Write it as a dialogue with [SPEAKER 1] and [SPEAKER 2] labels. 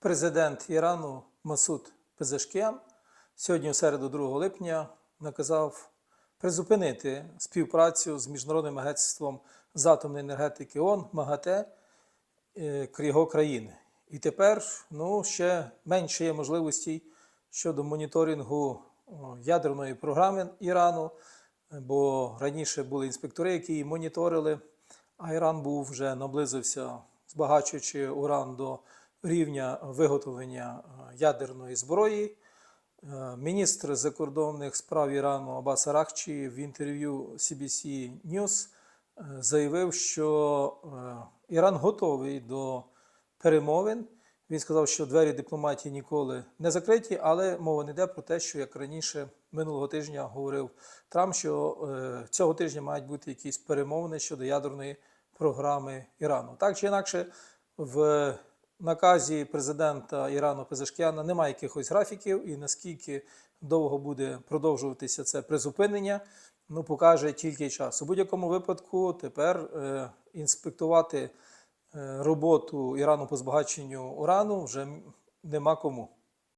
[SPEAKER 1] Президент Ірану Масуд Пезешкіан сьогодні, у середу 2 липня, наказав призупинити співпрацю з Міжнародним агентством з атомної енергетики ООН МАГАТЕ е, його країни. І тепер ну, ще менше є можливостей щодо моніторингу ядерної програми Ірану, бо раніше були інспектори, які її моніторили, а Іран був вже наблизився, збагачуючи уран до рівня виготовлення е, ядерної зброї. Е, Міністр закордонних справ Ірану Аббас Арахчі в інтерв'ю CBC News е, заявив, що Іран готовий до перемовин. Він сказав, що двері дипломатії ніколи не закриті, але мова не йде про те, що як раніше минулого тижня говорив Трамп, що цього тижня мають бути якісь перемовини щодо ядерної програми Ірану. Так чи інакше, в наказі президента Ірану Пезешкіана немає якихось графіків, і наскільки довго буде продовжуватися це призупинення, ну покаже тільки час. У будь-якому випадку тепер е, інспектувати е, роботу Ірану по збагаченню урану вже нема кому.